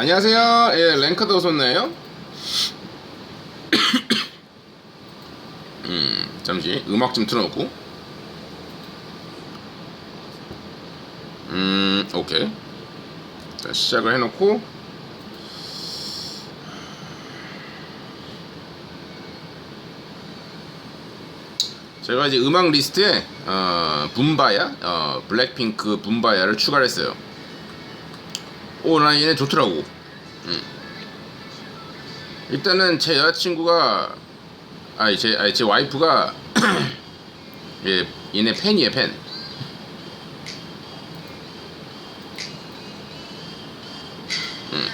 안녕하세요. 예, 랭크도 오셨나요? 음, 잠시 음악 좀 틀어놓고. 음, 오케이. 자, 시작을 해놓고. 제가 이제 음악 리스트에 어, 붐바야, 어, 블랙핑크 붐바야를 추가를 했어요. 오, 나 얘네 좋더라고. 음. 일단은 제 여자친구가, 아니, 제, 아니, 제 와이프가, 예, 얘네 팬이에요, 팬. 음.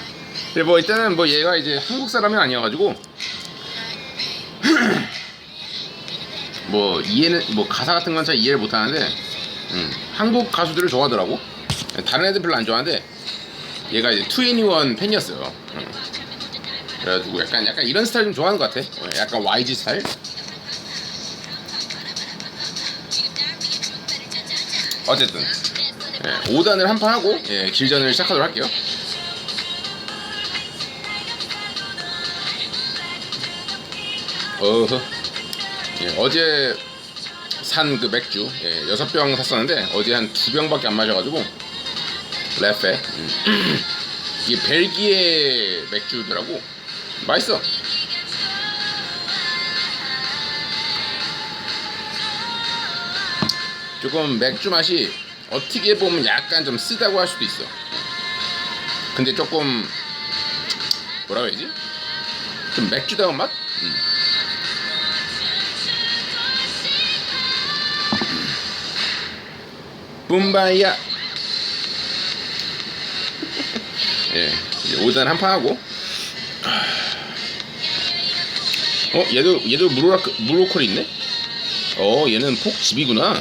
뭐, 일단은 뭐 얘가 이제 한국 사람이 아니어가지고, 뭐, 이해는, 뭐, 가사 같은 건 잘 이해를 못 하는데, 음, 한국 가수들을 좋아하더라고. 다른 애들 별로 안 좋아하는데, 얘가 이제 투애니원 팬이었어요. 응. 그래가지고 약간 약간 이런 스타일 좀 좋아하는 것 같아. 어, 약간 YG 스타일. 어쨌든 예, 5단을 한 판 하고 예, 길전을 시작하도록 할게요. 어허. 예, 어제 산 그 맥주 예, 6병 샀었는데 어제 한 2병밖에 안 마셔가지고 레페 음. 이게 벨기에 맥주더라고 맛있어 조금 맥주 맛이 어떻게 보면 약간 좀 쓰다고 할 수도 있어 근데 조금 뭐라고 해야지 좀 맥주다운 맛? 음. 예, 이제 5단 한판 하고. 어, 얘도 얘도 무로라 무로컬 있네. 어, 얘는 폭집이구나.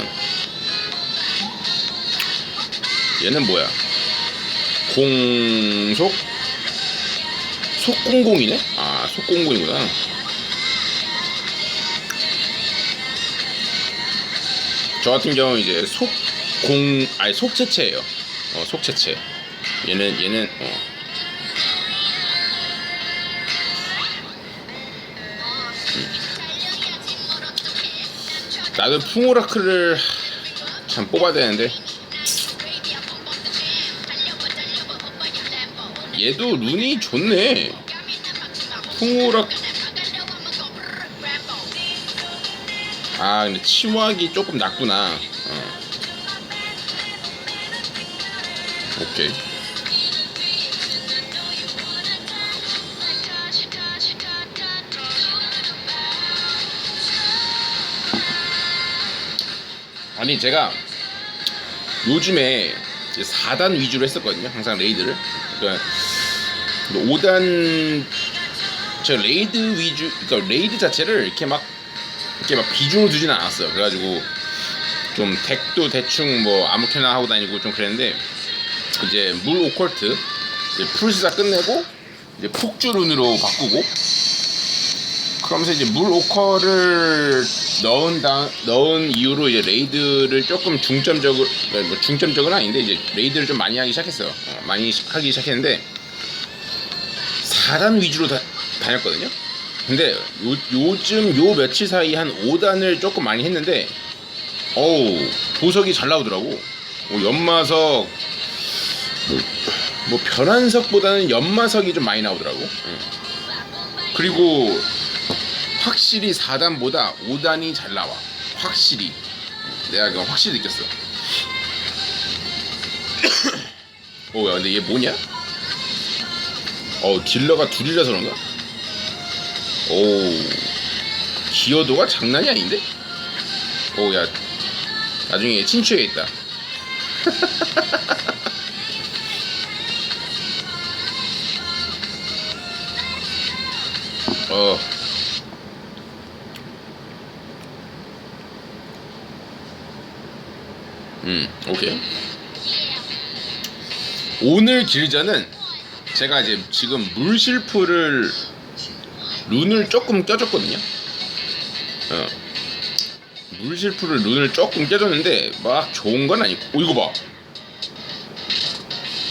얘는 뭐야? 공속 속공공이네. 아, 속공공이구나. 저 같은 경우는 이제 속공 아니 속체체예요. 어, 속체체. 얘는 얘는 어. 나도 풍오라크를 참 뽑아야 되는데. 얘도 룬이 좋네. 풍오라 아 근데 치무하기 조금 낮구나. 어. 오케이 아니 제가 요즘에 이제 4단 위주로 했었거든요. 항상 레이드를. 그러니까 5단 제가 레이드 위주 그러니까 레이드 자체를 이렇게 막 이렇게 막 비중을 두지는 않았어요. 그래가지고 좀 덱도 대충 뭐 아무렇게나 하고 다니고 좀 그랬는데 이제 물 오컬트 이제 풀시사 끝내고 이제 폭주 룬으로 바꾸고 그러면서 이제 물 오컬을 넣은 다 넣은 이후로 이제 레이드를 조금 중점적으로 뭐 중점적은 아닌데 이제 레이드를 좀 많이 하기 시작했어요. 어, 많이 시- 하기 시작했는데 4단 위주로 다, 다녔거든요. 근데 요, 요즘 요 며칠 사이 한 5단을 조금 많이 했는데 어우 보석이 잘 나오더라고. 어, 연마석 뭐, 뭐 변환석보다는 연마석이 좀 많이 나오더라고. 응. 그리고 확실히 4단보다 5단이 잘 나와. 확실히. 내가 그거 확실히 느꼈어. 오, 야, 근데 얘 뭐냐? 어, 딜러가 둘이라서 그런가? 오, 기여도가 장난이 아닌데? 오, 야, 나중에 친추해야겠다. 어. 음, 오케이. 오늘 길전은 제가 이제 지금 물실프를 룬을 조금 껴줬거든요. 어. 물실프를 룬을 조금 껴줬는데 막 좋은 건 아니고. 오 이거 봐.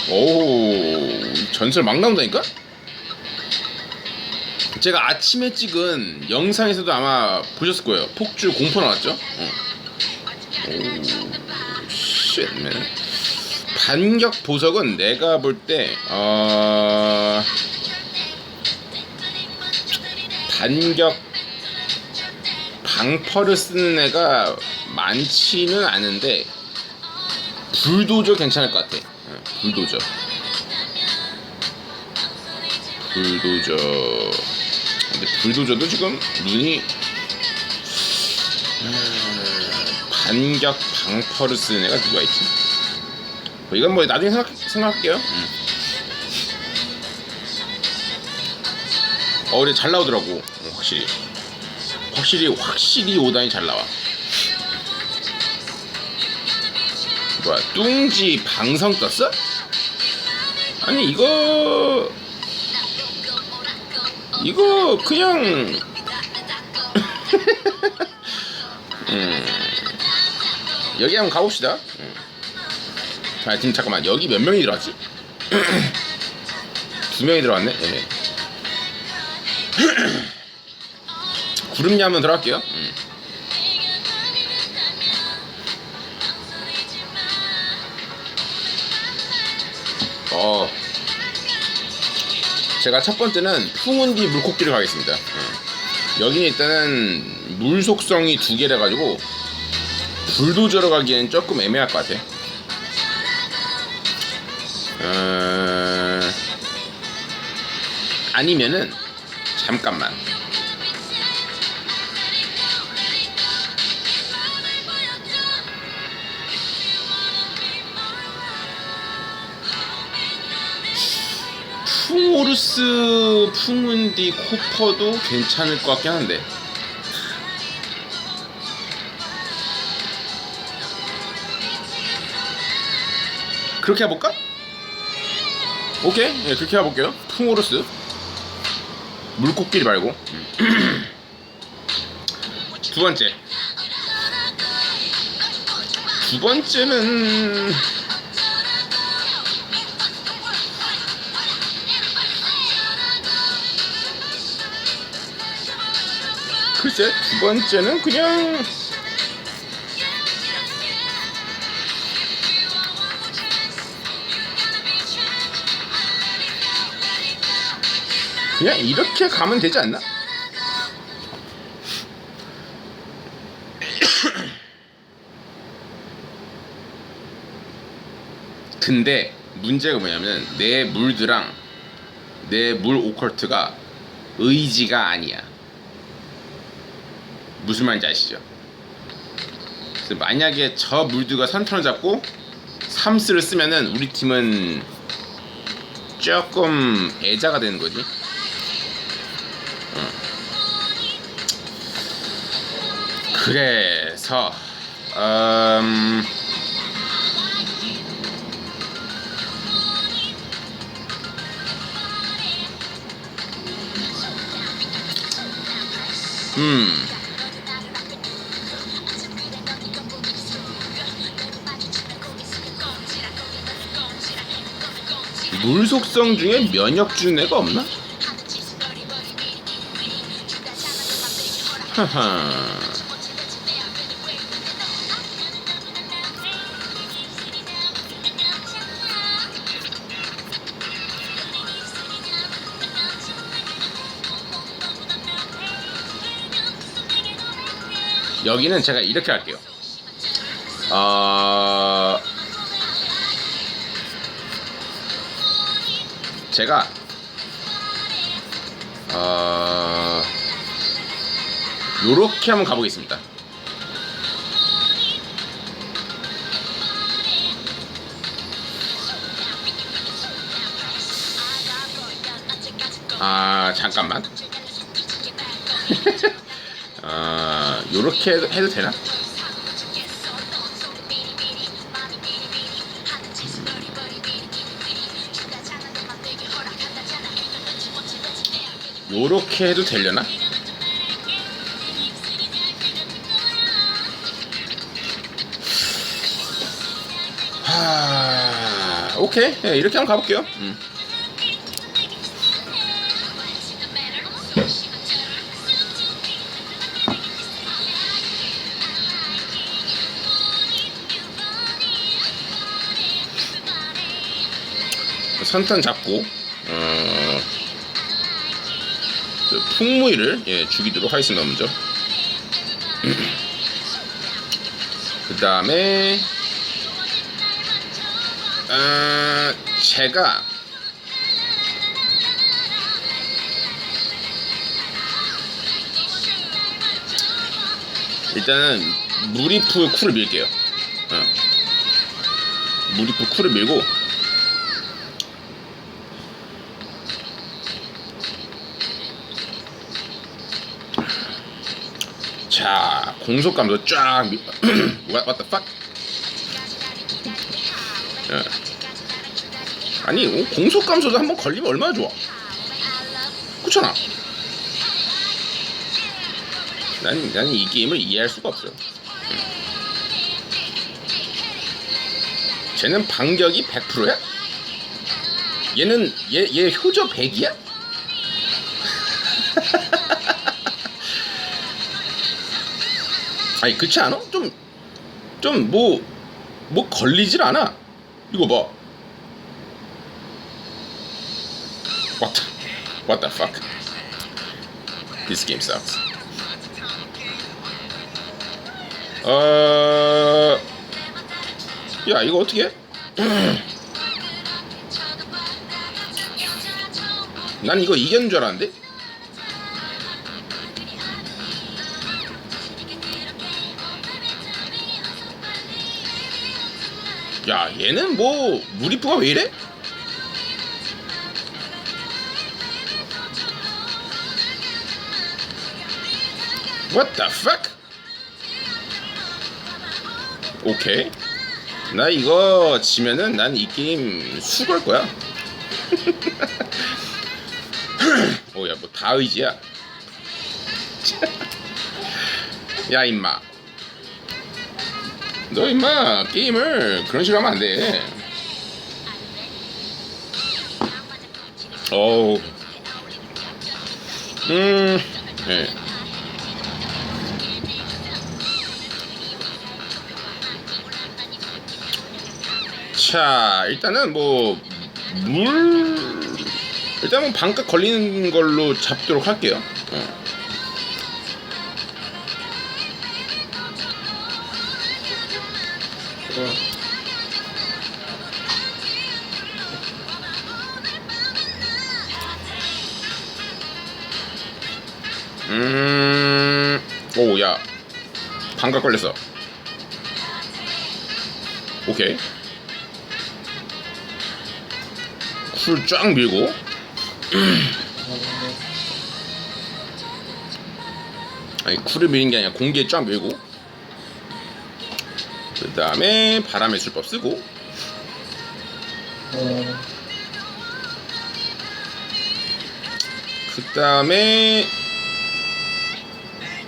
오 전설 막 나온다니까? 제가 아침에 찍은 영상에서도 아마 보셨을 거예요. 폭주 공포 나왔죠? 어. 오, 쉣, 맨. 반격 보석은 내가 볼 때, 어, 반격 방퍼를 쓰는 애가 많지는 않은데, 불도저 괜찮을 것 같아. 어, 불도저. 불도저. 근데 불도저도 지금 눈이 음, 반격 방퍼를 쓰는 애가 누가 있지? 뭐 이건 뭐 나중에 생각, 생각할게요. 음. 어, 그래 잘 나오더라고. 어, 확실히. 확실히 확실히 오단이 잘 나와. 뭐야 뚱지 방성 떴어? 아니 이거 이거 그냥 음, 여기 한번 가봅시다. 음. 아 지금 잠깐만 여기 몇 명이 들어왔지? 두 명이 들어왔네. 예. 구름이 한번 들어갈게요. 음. 어. 제가 첫 번째는 풍운디 물코끼리 가겠습니다. 음. 여기는 일단은 물 속성이 두 개라 가지고 불도저로 가기에는 조금 애매할 것 같아. 어... 아니면은 잠깐만. 풍오르스, 풍운디, 코퍼도 괜찮을 것 같긴 한데. 그렇게 해볼까? 오케이, 예, 그렇게 해볼게요. 풍오르스. 물코끼리 말고. 두 번째. 두 번째는 글쎄 두 번째는 그냥 그냥 이렇게 가면 되지 않나? 근데 문제가 뭐냐면 내 물드랑 내 물 오컬트가 의지가 아니야. 무슨 말인지 아시죠? 만약에 저 물드가 선턴을 잡고 삼스를 쓰면은 우리 팀은 조금 애자가 되는 거지. 그래서 음, 음. 물 속성 중에 면역 애가 없나? 하하. 여기는 제가 이렇게 할게요. 어... 제가 어... 요렇게 한번 가보겠습니다. 아 잠깐만. 아 요렇게 해도, 해도 되나? 요렇게 해도 되려나? 하... 오케이 예, 이렇게 한번 가볼게요 음. 선탄 잡고 어, 그 풍무이를 예, 죽이도록 하겠습니다 먼저 그 다음에 어, 제가 일단은 무리프 쿨을 밀게요. 어. 무리프 쿨을 밀고 자 공속감도 쫙 밀... What, what the fuck? 예. 아니 어, 공속감소도 한번 걸리면 얼마나 좋아 그렇잖아 난, 난 이 게임을 이해할 수가 없어요 음. 쟤는 반격이 100%야? 얘는 얘, 얘 효저 100이야? 아니 그렇지 않아? 좀좀뭐뭐 걸리질 않아. 이거 봐. What what the fuck? This game sucks. 어... 야 이거 어떻게 해? 난 이거 이겼는 줄 알았는데 야 얘는 뭐 무리프가 왜 이래? What? 오케이 나 이거 지면은 난 이 게임 수걸 거야 오야 뭐 다 의지야 야 임마 너 임마 게임을 그런 식으로 하면 안 돼 어우 음 예. 자 일단은 뭐 물 일단 뭐 반값 걸리는 걸로 잡도록 할게요 어. 음, 오, 야, 반값 걸렸어. 오케이. 쿨 쫙 밀고. 아니, 쿨을 미는 게 아니라 공기에 쫙 밀고. 그 다음에 바람의 술법 쓰고. 그 다음에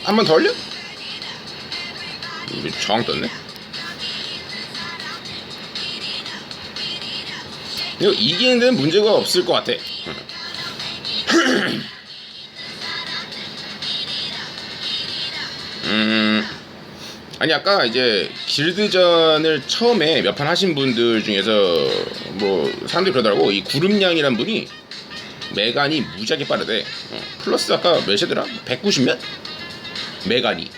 한 번 더 올려? 이거 정 떴네. 이거 이기는 데는 문제가 없을 것 같아. 음, 아니 아까 이제 길드전을 처음에 몇 판 하신 분들 중에서 뭐 사람들이 그러더라고 이 구름냥이란 분이 메간이 무지하게 빠르대. 어, 플러스 아까 몇이더라? 190몇? 메간이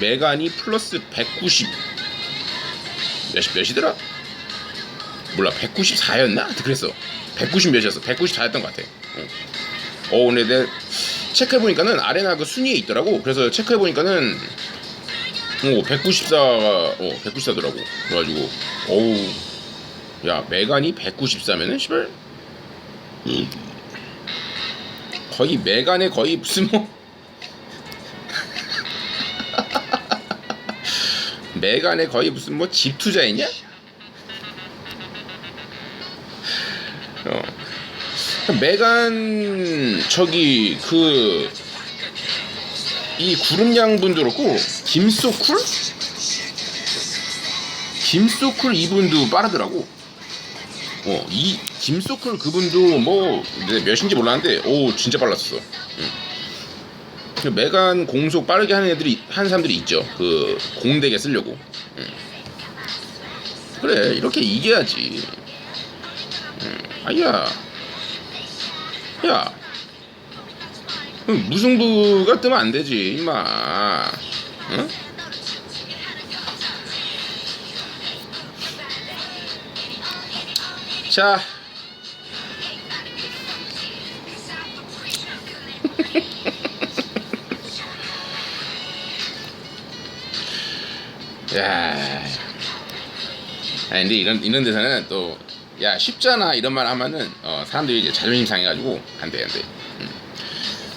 메간이 플러스 190 몇이 몇이더라? 몰라 194였나? 그랬어. 190 몇이었어? 194였던 것 같아. 어, 어 근데 내 체크해보니까는 아레나 그 순위에 있더라고. 그래서 체크해보니까는 어 194가 어 194더라고. 그래가지고 어우. 야 메간이 194면은 시발. 거의 메간에 거의 무슨 뭐 메간에 거의 무슨 뭐 집 투자했냐? 어. 메간 저기 그 이 구름양 분도 그렇고 김소쿨 김소쿨 이분도 빠르더라고. 어, 이 김소쿨 그분도 뭐 내가 몇인지 몰랐는데 오 진짜 빨랐어. 응. 그 메간 공속 빠르게 하는 애들이 하는 사람들이 있죠. 그 공대게 쓰려고. 응. 그래 이렇게 이겨야지. 응. 아야 야 무승부가 뜨면 안 되지 임마 응? 자 야. 아 근데 이런 이런 데서는 또 야 쉽잖아 이런 말 하면은 어, 사람들이 이제 자존심 상해가지고 안돼 안돼. 음.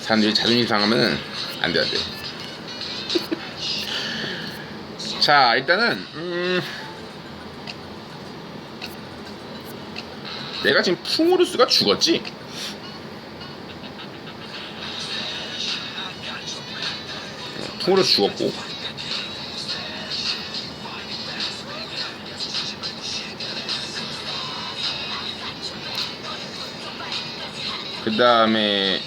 사람들이 자존심 상하면은 안돼 안돼. 자 일단은 음, 내가 지금 풍우루스가 죽었지? 어, 풍우루스 죽었고 그 다음에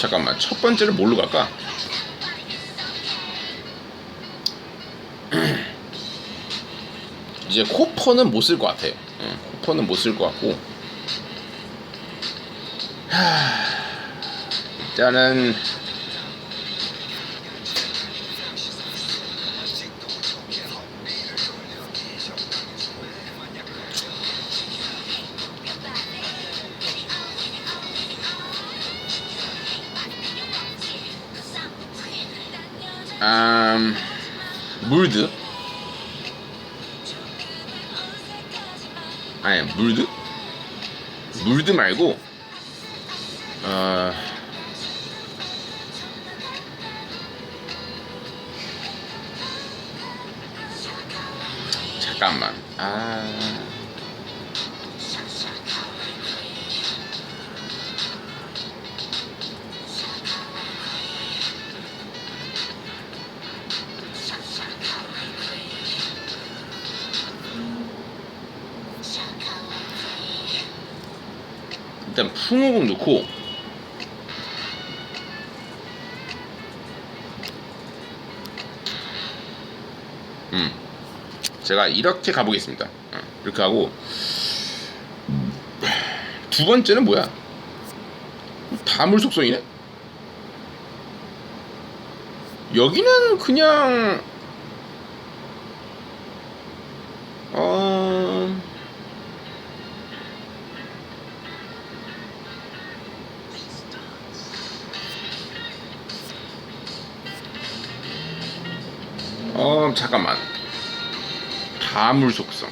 잠깐만 첫 번째를 뭘로 갈까? 이제 코퍼는 못 쓸 것 같아. 응, 코퍼는 못 쓸 것 같고. 하, 일단은 물드? 아니 물드? 물드 말고 일단 풍우국 넣고 음 제가 이렇게 가보겠습니다. 어, 이렇게 하고 두 번째는 뭐야? 다 물 속성이네? 여기는 그냥 어 잠깐만. 가물 속성.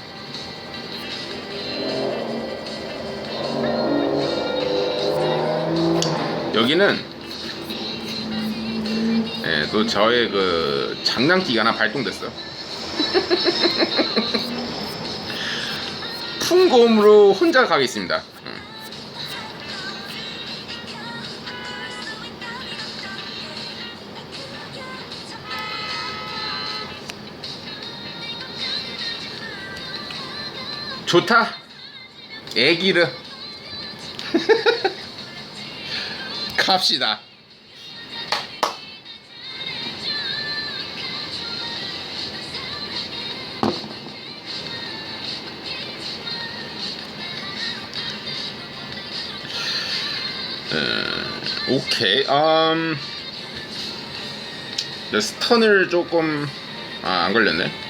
여기는 예, 또 저의 그 장난기가 하나 발동됐어. 풍곰으로 혼자 가겠습니다 좋다. 애기르 갑시다. 음, 오케이. 음내 스턴을 조금 아 안 걸렸네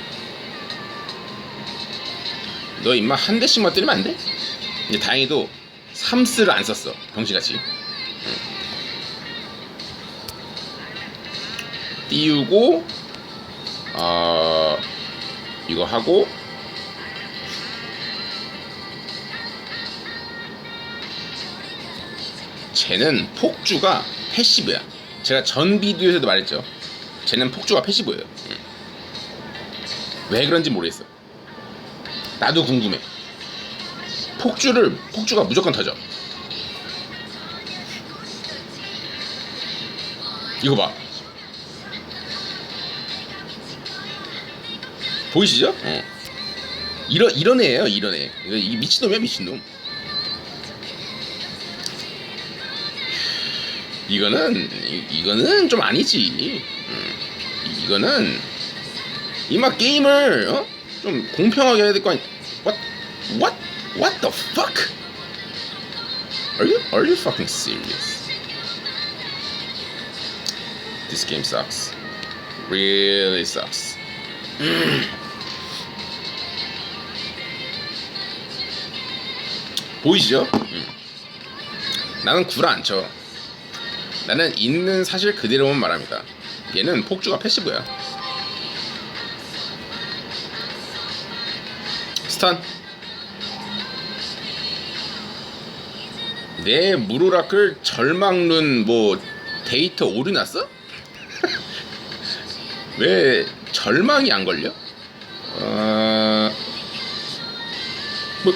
너 임마 한 대씩만 때리면 안 돼? 근데 다행히도 삼스를 안 썼어 병신같이 응. 띄우고 어 이거 하고 쟤는 폭주가 패시브야 제가 전 비디오에서도 말했죠 쟤는 폭주가 패시브예요 응. 왜 그런지 모르겠어 나도 궁금해. 폭주를 폭주가 무조건 터져. 이거 봐. 보이시죠? 어. 이런 이런 애예요, 이런 애. 이 미친놈이야, 미친놈. 이거는 이, 이거는 좀 아니지. 음. 이거는 이마 게임을 어? 좀 공평하게 해야 될 거 아니? What? What? What the fuck? Are you are you fucking serious? This game sucks. Really sucks. 보이시죠? 음. 나는 구라 안 쳐. 나는 있는 사실 그대로만 말합니다. 얘는 폭주가 패시브야. 스탄. 내 무로라클 절망룬 뭐 데이터 오류 났어? 왜 절망이 안 걸려? 어... 뭐...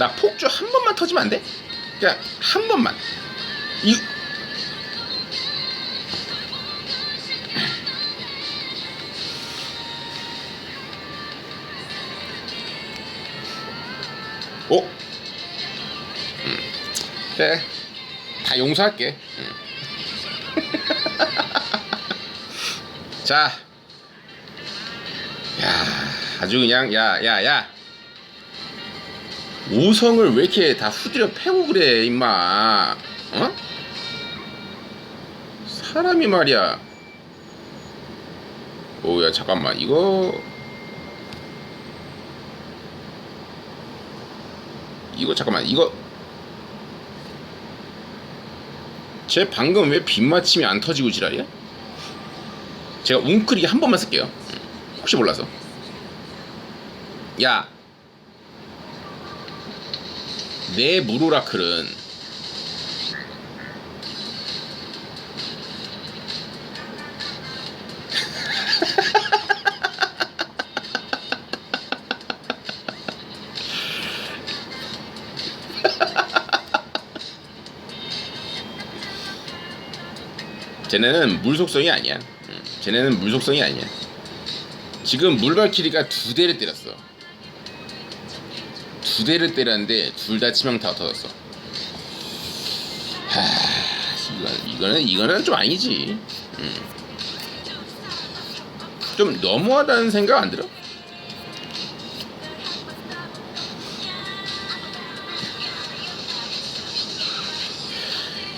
나 폭주 한 번만 터지면 안 돼? 그냥 한 번만. 이 오? 음. 그래. 다 용서할게. 음. 자. 야, 아주 그냥 야, 야, 야. 우성을 왜 이렇게 다 후드려 패고 그래, 임마. 어? 사람이 말이야. 오야 잠깐만 이거 이거 잠깐만 이거. 쟤 방금 왜 빗맞춤이 안 터지고 지랄이야? 제가 웅크리기 한 번만 쓸게요. 혹시 몰라서. 야. 내 무로라클은 쟤네는 물 속성이 아니야. 음, 쟤네는 물 속성이 아니야. 지금 물발키리가 두 대를 때렸어. 두 대를 때렸는데 둘 다 치명타 터졌어. 하, 이거, 이거는 이거는 좀 아니지. 음. 좀 너무하다는 생각 안 들어?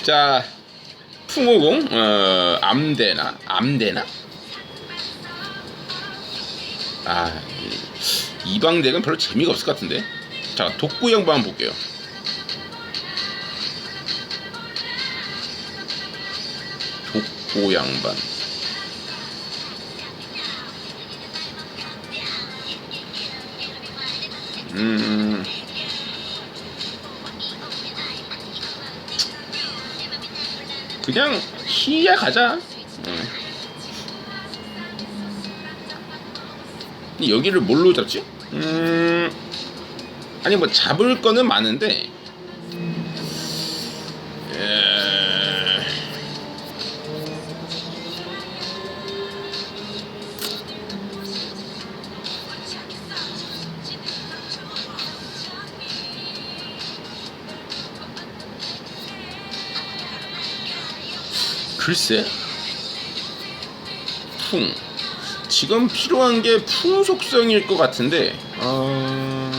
자, 풍호공 어, 암대나 암대나. 아 이방덱은 별로 재미가 없을 것 같은데? 자 독구 양반 한번 볼게요. 독고 양반. 음 그냥 희야 가자. 응. 근데 여기를 뭘로 잡지? 음, 아니 뭐 잡을 거는 많은데. 글쎄. 풍 지금 필요한 게 풍 속성일 것 같은데 어...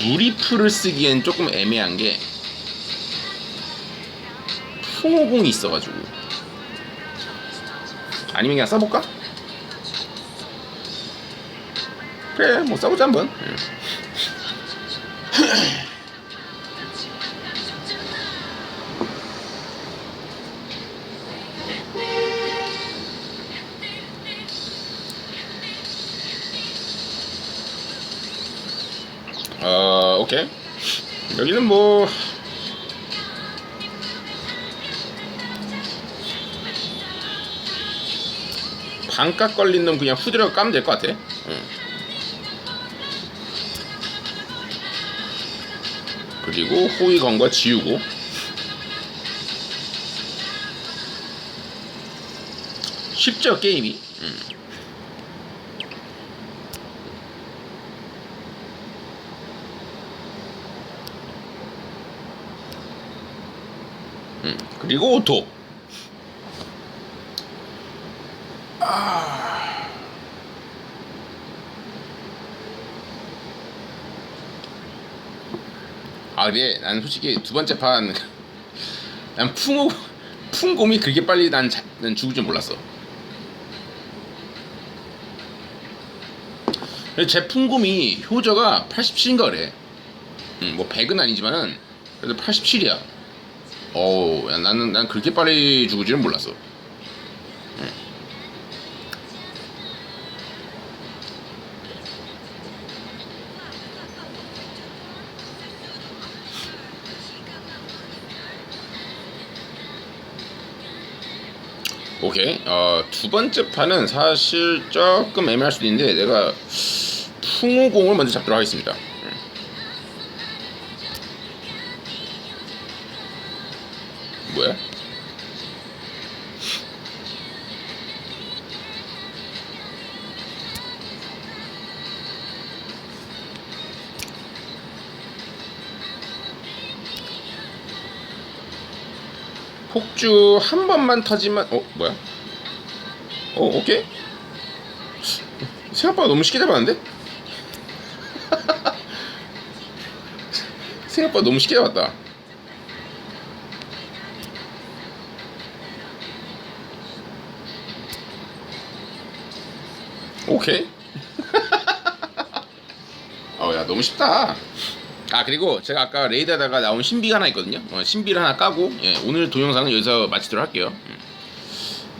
누리풀을 쓰기엔 조금 애매한 게 풍호공이 있어가지고. 아니면 그냥 써볼까? 그래 뭐 써보자 한번 응. 어 오케이 여기는 뭐 반값 걸린 놈 그냥 후드려 까면 될 것 같아 응. 그리고 호위 건거 지우고 쉽죠 게임이 음. 음. 그리고 오토 아 근데 난 솔직히 두 번째 판 난 풍호 풍곰이 그렇게 빨리 난, 자, 난 죽을 줄 몰랐어. 제 풍곰이 효저가 87인가 그래. 음, 뭐 100은 아니지만은 그래도 87이야. 어우 야, 나는 난 그렇게 빨리 죽을 줄은 몰랐어. 오케이. 어, 두 번째 판은 사실 조금 애매할 수도 있는데 내가 풍우공을 먼저 잡도록 하겠습니다. 폭주 한 번만 터지면 어 뭐야? 어 오케이 생각보다 너무 쉽게 잡았는데? 생각보다 너무 쉽게 잡았다 오케이 어야 너무 쉽다 아 그리고 제가 아까 레이더다가 나온 신비가 하나 있거든요 어, 신비를 하나 까고 예, 오늘 동영상은 여기서 마치도록 할게요 음.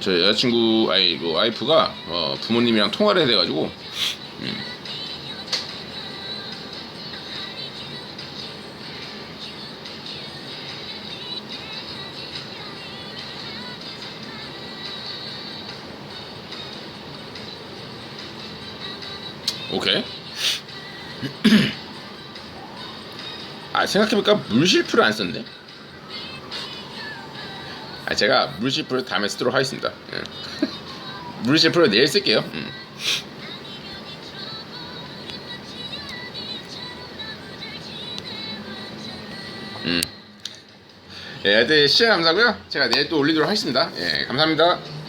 저 여자친구 아이 뭐 와이프가 어, 부모님이랑 통화를 해야 돼가지고 음. 오케이 아 생각해보니까 물실프를 안 썼네 아 제가 물실프를 다음에 쓰도록 하겠습니다 예. 물실프를 내일 쓸게요 음. 음. 예, 하여튼 시청 감사하고요 제가 내일 또 올리도록 하겠습니다 예, 감사합니다